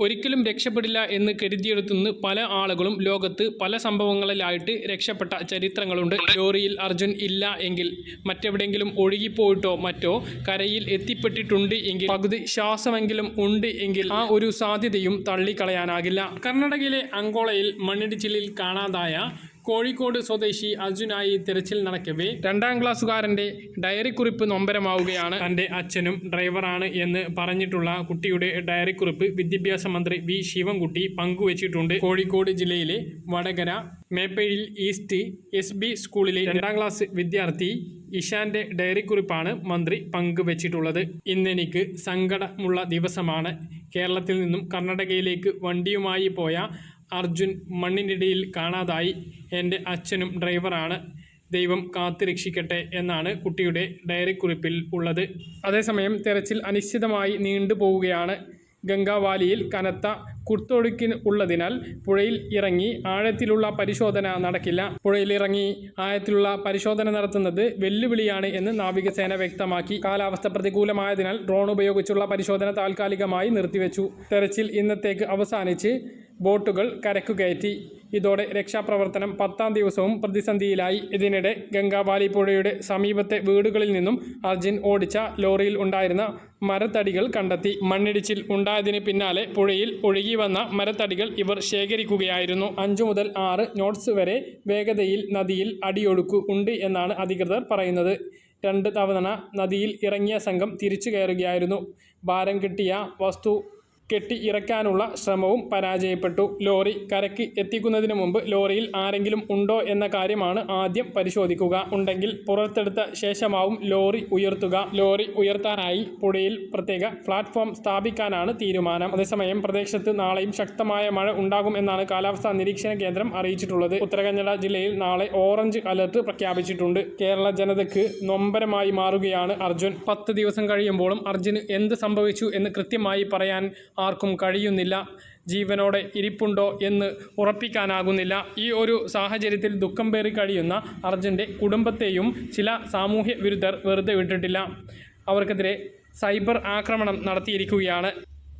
ഒരിക്കലും രക്ഷപ്പെടില്ല എന്ന് കരുതിയെടുത്തുനിന്ന് പല ആളുകളും ലോകത്ത് പല സംഭവങ്ങളിലായിട്ട് രക്ഷപ്പെട്ട ചരിത്രങ്ങളുണ്ട്. ലോറിയിൽ അർജുൻ ഇല്ല എങ്കിൽ മറ്റെവിടെയെങ്കിലും ഒഴുകിപ്പോയിട്ടോ മറ്റോ കരയിൽ എത്തിപ്പെട്ടിട്ടുണ്ട് എങ്കിൽ പകുതി ശ്വാസമെങ്കിലും ഉണ്ട് എങ്കിൽ ആ ഒരു സാധ്യതയും തള്ളിക്കളയാനാകില്ല. കർണാടകയിലെ അങ്കോളയിൽ മണ്ണിടിച്ചിലിൽ കാണാതായ കോഴിക്കോട് സ്വദേശി അർജുനായി തിരച്ചിൽ നടക്കവേ രണ്ടാം ക്ലാസ്സുകാരന്റെ ഡയറി കുറിപ്പ് നൊമ്പരമാവുകയാണ്. തന്റെ അച്ഛനും ഡ്രൈവറാണ് എന്ന് പറഞ്ഞിട്ടുള്ള കുട്ടിയുടെ ഡയറി കുറിപ്പ് വിദ്യാഭ്യാസ മന്ത്രി വി ശിവൻകുട്ടി പങ്കുവച്ചിട്ടുണ്ട്. കോഴിക്കോട് ജില്ലയിലെ വടകര മേപ്പഴിൽ ഈസ്റ്റ് എസ് ബി സ്കൂളിലെ രണ്ടാം ക്ലാസ് വിദ്യാർത്ഥി ഇഷാന്റെ ഡയറി കുറിപ്പാണ് മന്ത്രി പങ്കുവച്ചിട്ടുള്ളത്. ഇന്നെനിക്ക് സങ്കടമുള്ള ദിവസമാണ്. കേരളത്തിൽ നിന്നും കർണാടകയിലേക്ക് വണ്ടിയുമായി പോയ അർജുൻ മണ്ണിനിടയിൽ കാണാതായി. എന്റെ അച്ഛനും ഡ്രൈവറാണ്. ദൈവം കാത്തുരക്ഷിക്കട്ടെ എന്നാണ് കുട്ടിയുടെ ഡയറി കുറിപ്പിൽ ഉള്ളത്. അതേസമയം തെരച്ചിൽ അനിശ്ചിതമായി നീണ്ടുപോവുകയാണ്. ഗംഗാവാലിയിൽ കനത്ത കുത്തൊഴുക്കിന് ഉള്ളതിനാൽ പുഴയിൽ ഇറങ്ങി ആഴത്തിലുള്ള പരിശോധന നടക്കില്ല. പുഴയിൽ ഇറങ്ങി ആഴത്തിലുള്ള പരിശോധന നടത്തുന്നത് വെല്ലുവിളിയാണ് എന്ന് നാവികസേന വ്യക്തമാക്കി. കാലാവസ്ഥ പ്രതികൂലമായതിനാൽ ഡ്രോൺ ഉപയോഗിച്ചുള്ള പരിശോധന താൽക്കാലികമായി നിർത്തിവെച്ചു. തെരച്ചിൽ ഇന്നത്തേക്ക് അവസാനിച്ച് ബോട്ടുകൾ കരക്കു കയറ്റി. ഇതോടെ രക്ഷാപ്രവർത്തനം പത്താം ദിവസവും പ്രതിസന്ധിയിലായി. ഇതിനിടെ ഗംഗാവാലി പുഴയുടെ സമീപത്തെ വീടുകളിൽ നിന്നും അർജുൻ ഓടിച്ച ലോറിയിൽ ഉണ്ടായിരുന്ന മരത്തടികൾ കണ്ടെത്തി. മണ്ണിടിച്ചിൽ ഉണ്ടായതിന് പിന്നാലെ പുഴയിൽ ഒഴുകി വന്ന മരത്തടികൾ ഇവർ ശേഖരിക്കുകയായിരുന്നു. അഞ്ചു മുതൽ ആറ് നോട്ട്സ് വരെ വേഗതയിൽ നദിയിൽ അടിയൊഴുക്ക് ഉണ്ട് എന്നാണ് അധികൃതർ പറയുന്നത്. രണ്ട് തവണ നദിയിൽ ഇറങ്ങിയ സംഘം തിരിച്ചു കയറുകയായിരുന്നു. ഭാരം കിട്ടിയ വസ്തു കെട്ടി ഇറക്കാനുള്ള ശ്രമവും പരാജയപ്പെട്ടു. ലോറി കരയ്ക്ക് എത്തിക്കുന്നതിന് മുമ്പ് ലോറിയിൽ ആരെങ്കിലും ഉണ്ടോ എന്ന കാര്യമാണ് ആദ്യം പരിശോധിക്കുക. ഉണ്ടെങ്കിൽ പുറത്തെടുത്ത ശേഷമാവും ലോറി ഉയർത്തുക. ലോറി ഉയർത്താനായി പുഴയിൽ പ്രത്യേക പ്ലാറ്റ്ഫോം സ്ഥാപിക്കാനാണ് തീരുമാനം. അതേസമയം പ്രദേശത്ത് നാളെയും ശക്തമായ മഴ ഉണ്ടാകും എന്നാണ് കാലാവസ്ഥാ നിരീക്ഷണ കേന്ദ്രം അറിയിച്ചിട്ടുള്ളത്. ഉത്തരകന്നഡ ജില്ലയിൽ നാളെ ഓറഞ്ച് അലർട്ട് പ്രഖ്യാപിച്ചിട്ടുണ്ട്. കേരള ജനതയ്ക്ക് നൊമ്പരമായി മാറുകയാണ് അർജുൻ. പത്ത് ദിവസം കഴിയുമ്പോഴും അർജുന് എന്ത് സംഭവിച്ചു എന്ന് കൃത്യമായി പറയാൻ ആർക്കും കഴിയുന്നില്ല. ജീവനോടെ ഇരിപ്പുണ്ടോ എന്ന് ഉറപ്പിക്കാനാകുന്നില്ല. ഈ ഒരു സാഹചര്യത്തിൽ ദുഃഖം പേറി കഴിയുന്ന അർജുന്റെ കുടുംബത്തെയും ചില സാമൂഹ്യ വിരുദ്ധർ വെറുതെ വിട്ടിട്ടില്ല. അവർക്കെതിരെ സൈബർ ആക്രമണം നടത്തിയിരിക്കുകയാണ്.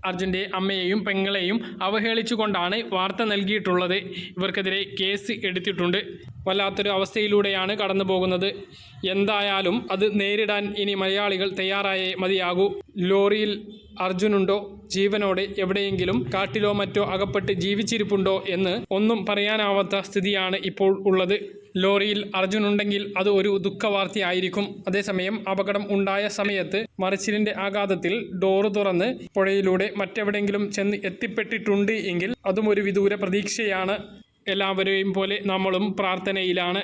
അർജുന്റെ അമ്മയെയും പെങ്ങളെയും അവഹേളിച്ചുകൊണ്ടാണ് വാർത്ത നൽകിയിട്ടുള്ളത്. ഇവർക്കെതിരെ കേസ് എടുത്തിട്ടുണ്ട്. വല്ലാത്തൊരു അവസ്ഥയിലൂടെയാണ് കടന്നു പോകുന്നത് എന്തായാലും അത് നേരിടാൻ ഇനി മലയാളികൾ തയ്യാറായേ മതിയാകൂ. ലോറിയിൽ അർജുനുണ്ടോ? ജീവനോടെ എവിടെയെങ്കിലും കാട്ടിലോ മറ്റോ അകപ്പെട്ട് ജീവിച്ചിരിപ്പുണ്ടോ എന്ന് ഒന്നും പറയാനാവാത്ത സ്ഥിതിയാണ് ഇപ്പോൾ ഉള്ളത്. ലോറിയിൽ അർജുനുണ്ടെങ്കിൽ അത് ഒരു ദുഃഖവാർത്തയായിരിക്കും. അതേസമയം അപകടം ഉണ്ടായ സമയത്ത് മറിച്ചിലിന്റെ ആഘാതത്തിൽ ഡോറ് തുറന്ന് പുഴയിലൂടെ മറ്റെവിടെയെങ്കിലും ചെന്ന് എത്തിപ്പെട്ടിട്ടുണ്ട് എങ്കിൽ അതും ഒരു വിദൂര പ്രതീക്ഷയാണ്. എല്ലാവരെയും പോലെ നമ്മളും പ്രാർത്ഥനയിലാണ്.